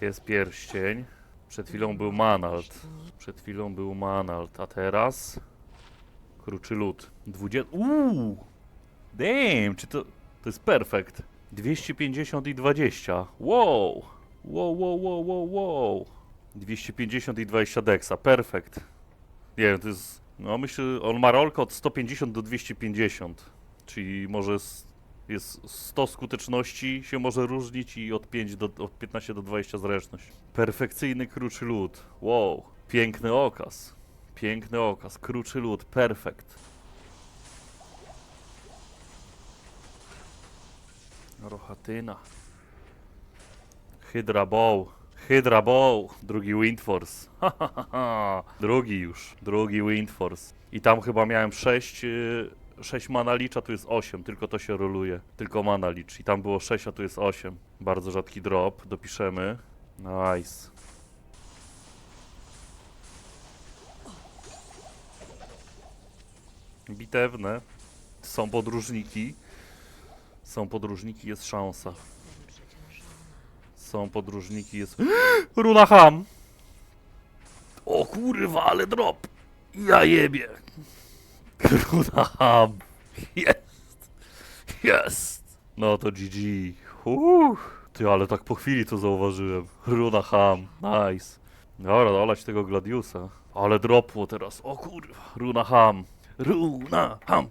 Jest pierścień. Przed chwilą był Manalt. Przed chwilą był Manalt, a teraz... Kruczy lód. 20... Uuu! Damn, czy to... To jest perfekt. 250 i 20. Wow! Wow, wow, wow, wow, wow. 250 i 20 deksa, perfekt. Nie wiem, to jest... No myślę, on ma rolkę od 150 do 250. Czyli może jest 100 skuteczności się może różnić i od 5 do od 15 do 20 zręczność. Perfekcyjny kruczy lód. Wow. Piękny okaz. Piękny okaz. Kruczy lód. Perfekt. Rochatyna. Hydra Bow. Hydra Bow. Drugi Windforce. Drugi już. Drugi Windforce. I tam chyba miałem 6, 6 mana licz, a tu jest 8. Tylko to się roluje. Tylko mana licz. I tam było 6, a tu jest 8. Bardzo rzadki drop. Dopiszemy. Nice. Bitewne. Są podróżniki. Są podróżniki, jest szansa. Są podróżniki, jest... Runaham! O kurwa, ale drop! Ja jebie! Runaham! Jest! Jest! No to GG. Uff. Ty, ale tak po chwili to zauważyłem. Runaham. Nice. Dobra, dolać tego Gladiusa. Ale dropło teraz. O kurwa. Runaham. Runaham.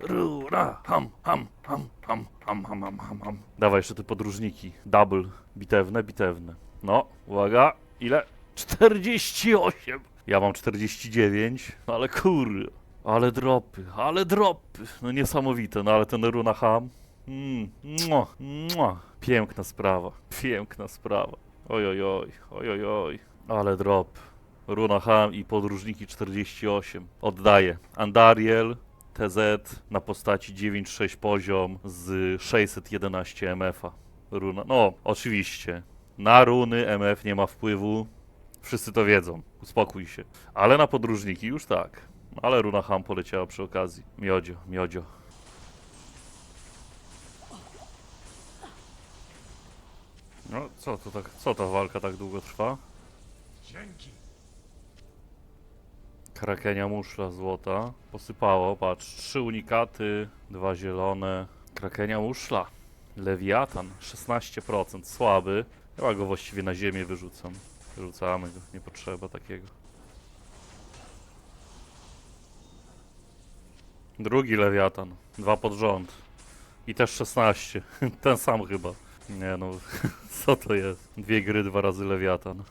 Runaham. Ham, ham, ham, ham, ham, ham, ham, ham. Dawaj jeszcze te podróżniki. Double. Bitewne, bitewne. No, uwaga. Ile? 48. Ja mam 49. No ale kur... Ale dropy, ale dropy. No niesamowite, no ale ten Runaham. Mm, mua, mua. Piękna sprawa, piękna sprawa. Oj, oj, oj, oj, oj, oj. Ale drop. Runaham i podróżniki 48. Oddaję. Andariel, TZ na postaci 9.6 poziom z 611 MF-a. Runa. No, oczywiście. Na runy MF nie ma wpływu. Wszyscy to wiedzą. Uspokój się. Ale na podróżniki już tak. Ale Runa Ham poleciała przy okazji. Miodzio, miodzio. No, co to tak, co ta walka tak długo trwa? Dzięki. Krakenia muszla złota. Posypało, patrz, trzy unikaty, dwa zielone. Krakenia muszla. Lewiatan, 16%, słaby. Chyba go właściwie na ziemię wyrzucam. Wyrzucamy go, nie potrzeba takiego. Drugi lewiatan, dwa pod rząd. I też 16, ten sam chyba. Nie no, co to jest? Dwie gry, dwa razy lewiatan.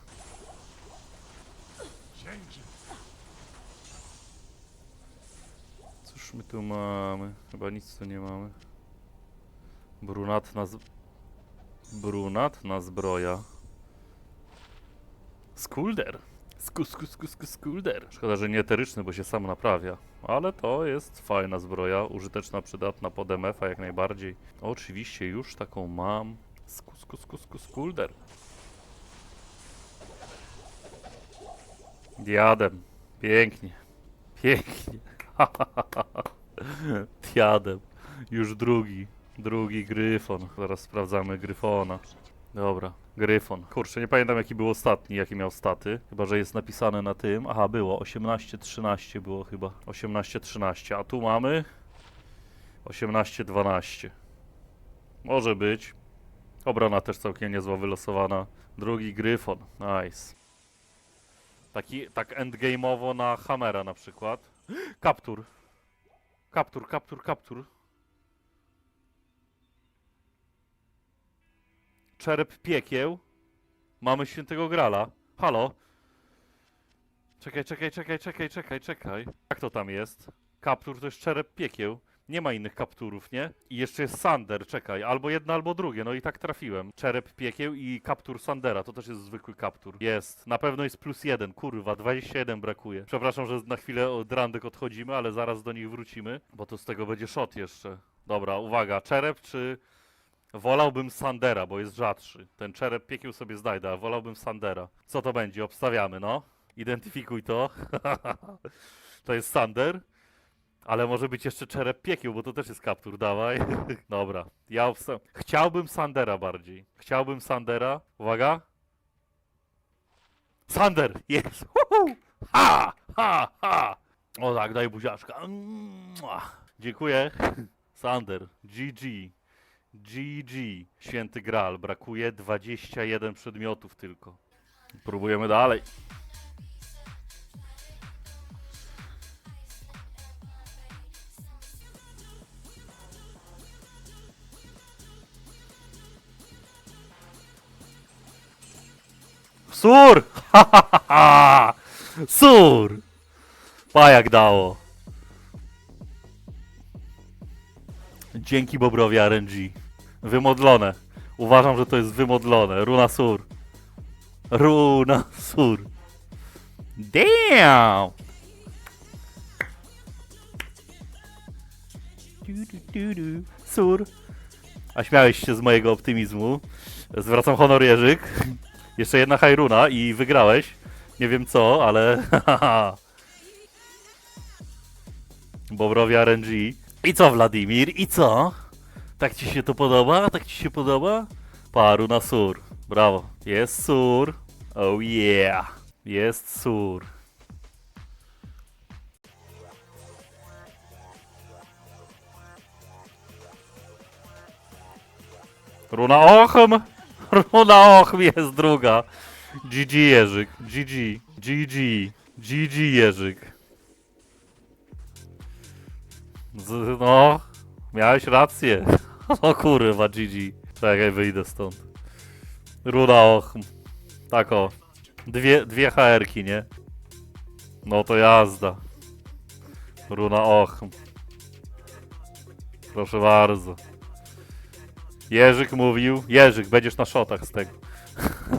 Cóż my tu mamy? Chyba nic tu nie mamy. Brunatna z... Brunatna zbroja. Skulder. Sku, sku, sku, sku, skulder. Szkoda, że nie eteryczny, bo się sam naprawia. Ale to jest fajna zbroja, użyteczna, przydatna pod MF-a jak najbardziej. Oczywiście już taką mam. Sku, sku, sku, sku, skulder. Diadem. Pięknie. Pięknie. Diadem. Już drugi. Drugi gryfon. Zaraz sprawdzamy gryfona. Dobra, gryfon. Kurczę, nie pamiętam jaki był ostatni, jaki miał staty. Chyba, że jest napisane na tym. Aha, było. 18-13 było chyba. 18-13. A tu mamy 18-12. Może być. Obrona też całkiem niezła wylosowana. Drugi gryfon. Nice. Taki, tak endgame'owo na Hammera na przykład. Kaptur. Kaptur, kaptur, kaptur. Czerep piekieł. Mamy świętego grala. Halo. Czekaj, czekaj, czekaj, czekaj, czekaj, czekaj. Jak to tam jest? Kaptur to jest czerep piekieł. Nie ma innych kapturów, nie? I jeszcze jest Sander, czekaj. Albo jedno, albo drugie. No i tak trafiłem. Czerep piekieł i kaptur Sandera. To też jest zwykły kaptur. Jest. Na pewno jest plus jeden. Kurwa, 21 brakuje. Przepraszam, że na chwilę od randek odchodzimy, ale zaraz do nich wrócimy. Bo to z tego będzie shot jeszcze. Dobra, uwaga. Czerep czy... Wolałbym Sandera, bo jest rzadszy. Ten czerep piekieł sobie znajdę, a wolałbym Sandera. Co to będzie? Obstawiamy, no. Identyfikuj to. to jest Sander. Ale może być jeszcze czerep piekieł, bo to też jest kaptur, dawaj. Dobra, ja obsta- Chciałbym Sandera bardziej. Chciałbym Sandera. Uwaga. Sander, jest! Ha! Ha! Ha! O tak, daj buziaczka. Dziękuję. Sander, GG. GG. Święty Graal. Brakuje 21 przedmiotów tylko. Próbujemy dalej. Sur! Ha, ha! Sur! Pa jak dało. Dzięki Bobrowi RNG. Wymodlone. Uważam, że to jest wymodlone. Runa Sur. Runa Sur. Damn! Sur. A śmiałeś się z mojego optymizmu. Zwracam honor Jerzyk. Jeszcze jedna hajruna i wygrałeś. Nie wiem co, ale... Bobrowi RNG. I co, Wladimir? I co? Tak ci się to podoba? Tak ci się podoba? Paru na sur. Brawo. Jest sur. Oh yeah. Jest sur. Runa Ochm! Runa Ochm jest druga. GG Jerzyk. GG. GG. GG Jerzyk. Z, no, miałeś rację. O kurwa, GG. Czekaj, wyjdę stąd. Runa Ochm. Tak o. Dwie, dwie HR-ki, nie? No to jazda. Runa Ochm. Proszę bardzo. Jerzyk mówił, Jerzyk, będziesz na szotach z tego.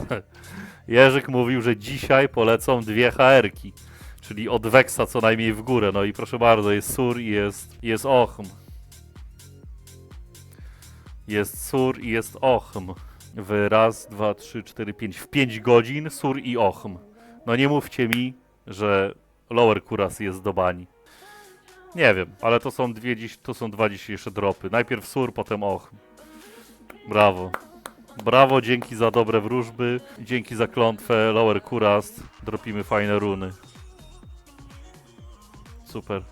Jerzyk mówił, że dzisiaj polecą dwie HR-ki, czyli od Weksa co najmniej w górę. No i proszę bardzo, jest Sur i jest, jest Ochm. Jest Sur i jest Ochm. W raz, dwa, trzy, cztery, pięć. W pięć godzin Sur i Ochm. No nie mówcie mi, że Lower Kuras jest do bani. Nie wiem, ale to są dwie dziś, to są dwa dzisiejsze dropy. Najpierw Sur, potem Ochm. Brawo. Brawo, dzięki za dobre wróżby, dzięki za klątwę Lower Kurast. Dropimy fajne runy. Super.